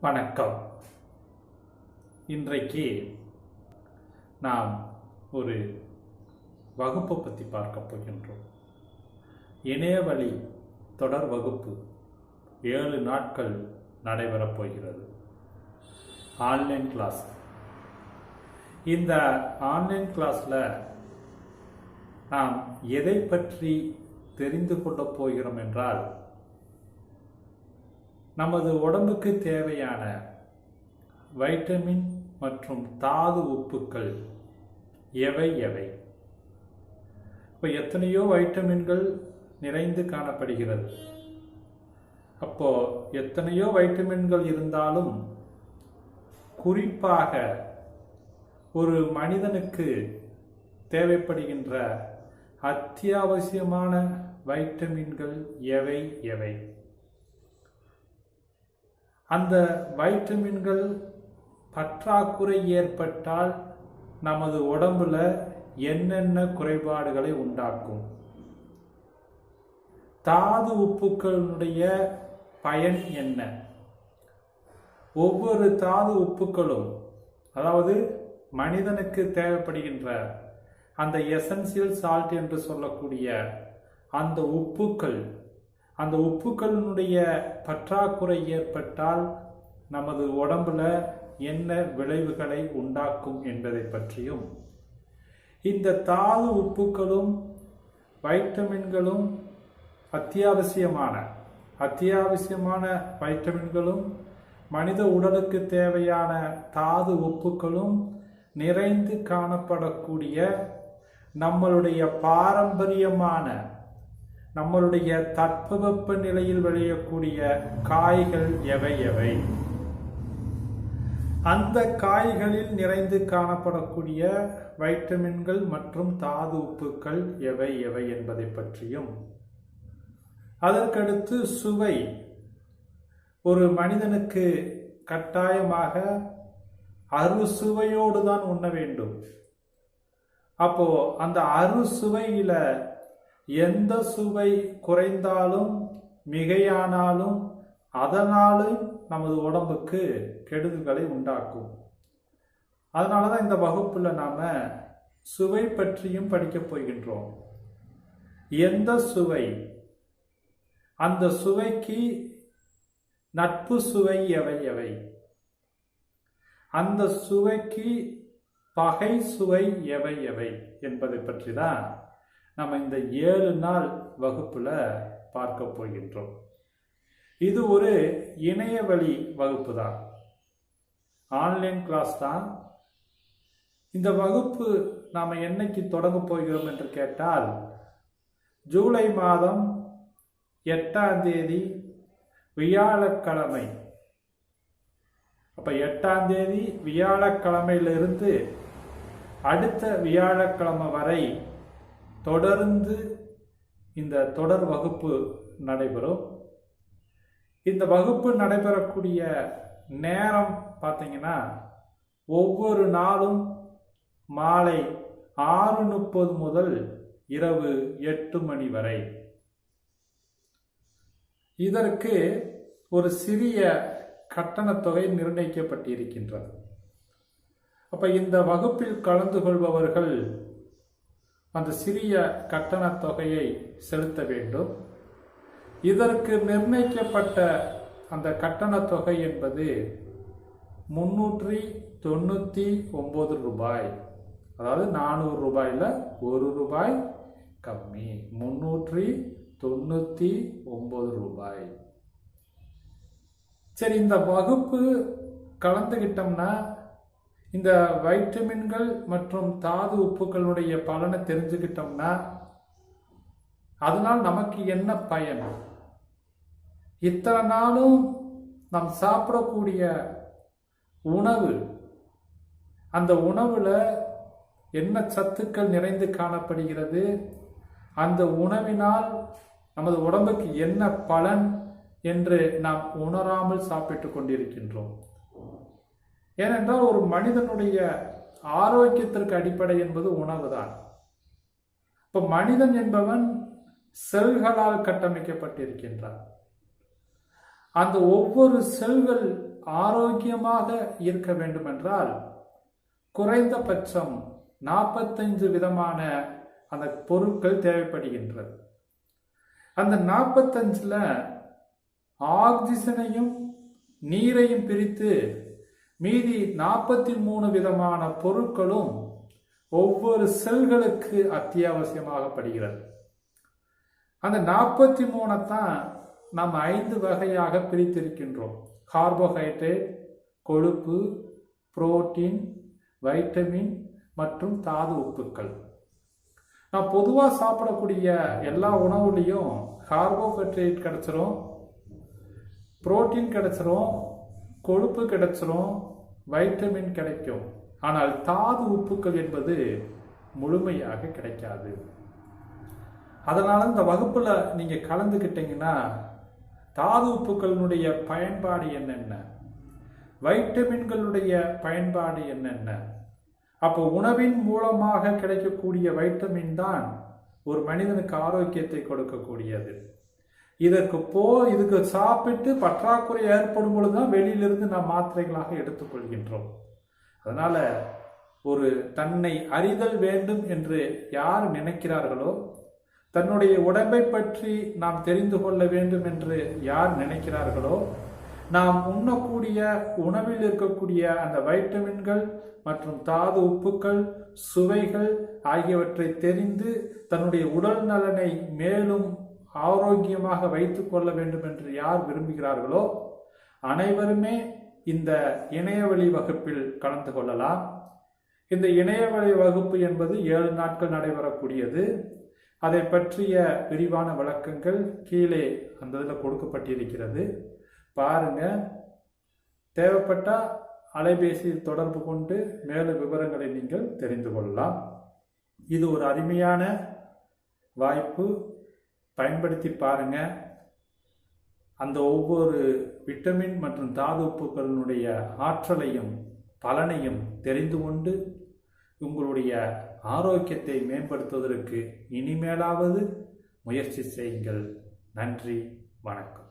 வணக்கம். இன்றைக்கு நாம் ஒரு வகுப்பை பற்றி பார்க்க போகின்றோம். இணையவழி தொடர் வகுப்பு ஏழு நாட்கள் நடைபெறப் போகிறது. ஆன்லைன் கிளாஸ் இந்த ஆன்லைன் கிளாஸில் நாம் எதை பற்றி தெரிந்து கொள்ளப் போகிறோம் என்றால் நமது உடம்புக்கு தேவையான வைட்டமின் மற்றும் தாது உப்புக்கள் எவை எவை? இப்போ எத்தனையோ வைட்டமின்கள் நிறைந்து காணப்படுகிறது. அப்போ எத்தனையோ வைட்டமின்கள் இருந்தாலும் குறிப்பாக ஒரு மனிதனுக்கு தேவைப்படுகின்ற அத்தியாவசியமான வைட்டமின்கள் எவை எவை? அந்த வைட்டமின்கள் பற்றாக்குறை ஏற்பட்டால் நமது உடம்புல என்னென்ன குறைபாடுகளை உண்டாக்கும்? தாது உப்புக்களினுடைய பயன் என்ன? ஒவ்வொரு தாது உப்புக்களும் அதாவது மனிதனுக்கு தேவைப்படுகின்ற அந்த எசன்சியல் சால்ட் என்று சொல்லக்கூடிய அந்த உப்புக்கள் அந்த உப்புக்களினுடைய பற்றாக்குறை ஏற்பட்டால் நமது உடம்புல என்ன விளைவுகளை உண்டாக்கும் என்பதை பற்றியும் இந்த தாது உப்புக்களும் வைட்டமின்களும் அத்தியாவசியமான அத்தியாவசியமான வைட்டமின்களும் மனித உடலுக்கு தேவையான தாது உப்புக்களும் நிறைந்து காணப்படக்கூடிய நம்மளுடைய பாரம்பரியமான நம்மளுடைய தட்பவெப்ப நிலையில் விளையக்கூடிய காய்கள் எவை எவை? அந்த காய்களில் நிறைந்து காணப்படக்கூடிய வைட்டமின்கள் மற்றும் தாது உப்புக்கள் எவை எவை என்பதை பற்றியும். அதற்கடுத்து சுவை. ஒரு மனிதனுக்கு கட்டாயமாக அறுசுவையோடு தான் உண்ண வேண்டும். அப்போ அந்த அறுசுவையில எந்த சுவை குறைந்தாலும் மிகையானாலும் அதனாலும் நமது உடம்புக்கு கெடுதல்களை உண்டாக்கும். அதனால தான் இந்த வகுப்பில் நாம் சுவை பற்றியும் படிக்கப் போகின்றோம். எந்த சுவை? அந்த சுவைக்கு நட்பு சுவை எவை எவை? அந்த சுவைக்கு பகை சுவை எவை எவை என்பதை பற்றி தான் நம்ம இந்த ஏழு நாள் வகுப்பில் பார்க்க போகின்றோம். இது ஒரு இணையவழி வகுப்பு தான். ஆன்லைன் கிளாஸ் தான். இந்த வகுப்பு நாம் என்னைக்கு தொடங்க போகிறோம் என்று கேட்டால் ஜூலை மாதம் எட்டாம் தேதி வியாழக்கிழமை. அப்போ எட்டாம் தேதி வியாழக்கிழமையிலிருந்து அடுத்த வியாழக்கிழமை வரை தொடர்ந்து இந்த தொடர் வகுப்பு நடைபெறும். இந்த வகுப்பு நடைபெறக்கூடிய நேரம் பார்த்தீங்கன்னா ஒவ்வொரு நாளும் மாலை ஆறு முப்பது முதல் இரவு எட்டு மணி வரை. இதற்கு ஒரு சிறிய கட்டணத்தொகை நிர்ணயிக்கப்பட்டிருக்கின்றது. அப்ப இந்த வகுப்பில் கலந்து கொள்பவர்கள் அந்த சிறிய கட்டணத் தொகையை செலுத்த வேண்டும். இதற்கு நிர்ணயிக்கப்பட்ட அந்த கட்டணத் தொகை என்பது முன்னூற்றி தொண்ணூற்றி ஒம்பது ரூபாய். அதாவது நானூறு ரூபாயில் ஒரு ரூபாய் கம்மி. முன்னூற்றி தொண்ணூற்றி ஒம்பது ரூபாய். சரி இந்த வகுப்பு கலந்துக்கிட்டோம்னா இந்த வைட்டமின்கள் மற்றும் தாது உப்புகளுடைய பலனை தெரிஞ்சுக்கிட்டோம்னா அதனால் நமக்கு என்ன பயன்? இத்தனை நாளும் நாம் சாப்பிடக்கூடிய உணவு அந்த உணவுல என்ன சத்துக்கள் நிறைந்து காணப்படுகிறது? அந்த உணவினால் நமது உடம்புக்கு என்ன பலன் என்று நாம் உணராமல் சாப்பிட்டு கொண்டிருக்கின்றோம். ஏனென்றால் ஒரு மனிதனுடைய ஆரோக்கியத்திற்கு அடிப்படை என்பது உணவு தான் இப்ப மனிதன் என்பவன் செல்களால் கட்டமைக்கப்பட்டிருக்கின்றான். அந்த ஒவ்வொரு செல்கள் ஆரோக்கியமாக இருக்க வேண்டுமென்றால் குறைந்தபட்சம் நாற்பத்தைந்து விதமான அந்த பொருட்கள் தேவைப்படுகின்றது. அந்த நாற்பத்தஞ்சில் ஆக்சிஜனையும் நீரையும் பிரித்து மீதி நாற்பத்தி மூணு விதமான பொருட்களும் ஒவ்வொரு செல்களுக்கு அத்தியாவசியமாகப்படுகிறது. அந்த நாற்பத்தி மூணைத்தான் நாம் ஐந்து வகையாக பிரித்திருக்கின்றோம். கார்போஹைட்ரேட் கொழுப்பு புரோட்டீன் வைட்டமின் மற்றும் தாது உப்புக்கள். நான் பொதுவாக சாப்பிடக்கூடிய எல்லா உணவுலேயும் கார்போஹைட்ரேட் கிடச்சிரும் புரோட்டீன் கிடச்சிரும் கொழுப்பு கிடைச்சிரும் வைட்டமின் கிடைக்கும். ஆனால் தாது உப்புக்கள் என்பது முழுமையாக கிடைக்காது. அதனால இந்த வகுப்புல நீங்க கலந்துக்கிட்டீங்கன்னா தாது உப்புக்களினுடைய பயன்பாடு என்னென்ன? வைட்டமின்களுடைய பயன்பாடு என்னென்ன? அப்போ உணவின் மூலமாக கிடைக்கக்கூடிய வைட்டமின் தான் ஒரு மனிதனுக்கு ஆரோக்கியத்தை கொடுக்கக்கூடியது. இதற்கு போ இதுக்கு சாப்பிட்டு பற்றாக்குறை ஏற்படும் பொழுது தான் வெளியிலிருந்து நாம் மாத்திரைகளாக எடுத்துக்கொள்கின்றோம். அதனால ஒரு தன்னை அறிதல் வேண்டும் என்று யார் நினைக்கிறார்களோ தன்னுடைய உடம்பை பற்றி நாம் தெரிந்து கொள்ள வேண்டும் என்று யார் நினைக்கிறார்களோ நாம் உண்ணக்கூடிய உணவில் இருக்கக்கூடிய அந்த வைட்டமின்கள் மற்றும் தாது உப்புக்கள் சுவைகள் ஆகியவற்றை தெரிந்து தன்னுடைய உடல் நலனை மேலும் ஆரோக்கியமாக வைத்து கொள்ள வேண்டும் என்று யார் விரும்புகிறார்களோ அனைவருமே இந்த இணையவழி வகுப்பில் கலந்து கொள்ளலாம். இந்த இணையவழி வகுப்பு என்பது ஏழு நாட்கள் நடைபெறக்கூடியது. அதை பற்றிய விரிவான விளக்கங்கள் கீழே அந்த இதில் கொடுக்கப்பட்டிருக்கிறது. பாருங்க. தேவைப்பட்டால் அலைபேசியில் தொடர்பு கொண்டு மேலும் விவரங்களை நீங்கள் தெரிந்து கொள்ளலாம். இது ஒரு அருமையான வாய்ப்பு. பயன்படுத்தி பாருங்க. அந்த ஒவ்வொரு விட்டமின் மற்றும் தாது உப்புகளினுடைய ஆற்றலையும் பலனையும் தெரிந்து கொண்டு உங்களுடைய ஆரோக்கியத்தை மேம்படுத்துவதற்கு இனிமேலாவது முயற்சி செய்யுங்கள். நன்றி வணக்கம்.